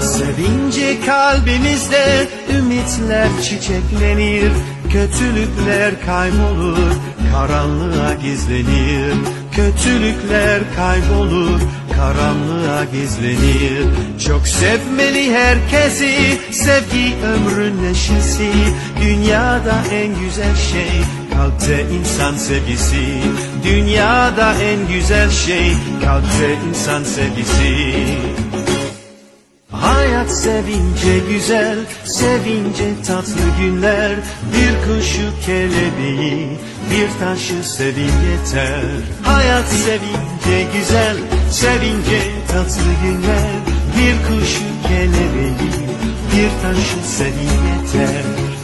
Sevince kalbimizde ümitler çiçeklenir Kötülükler kaybolur, karanlığa gizlenir Kötülükler kaybolur, karanlığa gizlenir. Çok sevmeli herkesi, sevgi ömrün neşesi. Dünyada en güzel şey, kalpte insan sevgisi. Dünyada en güzel şey, kalpte insan sevgisi. Hayat sevince güzel, sevince tatlı günler Bir kuşu kelebeği, bir taşı sevin yeter Hayat sevince güzel, Bir kuşu kelebeği, bir taşı sevin yeter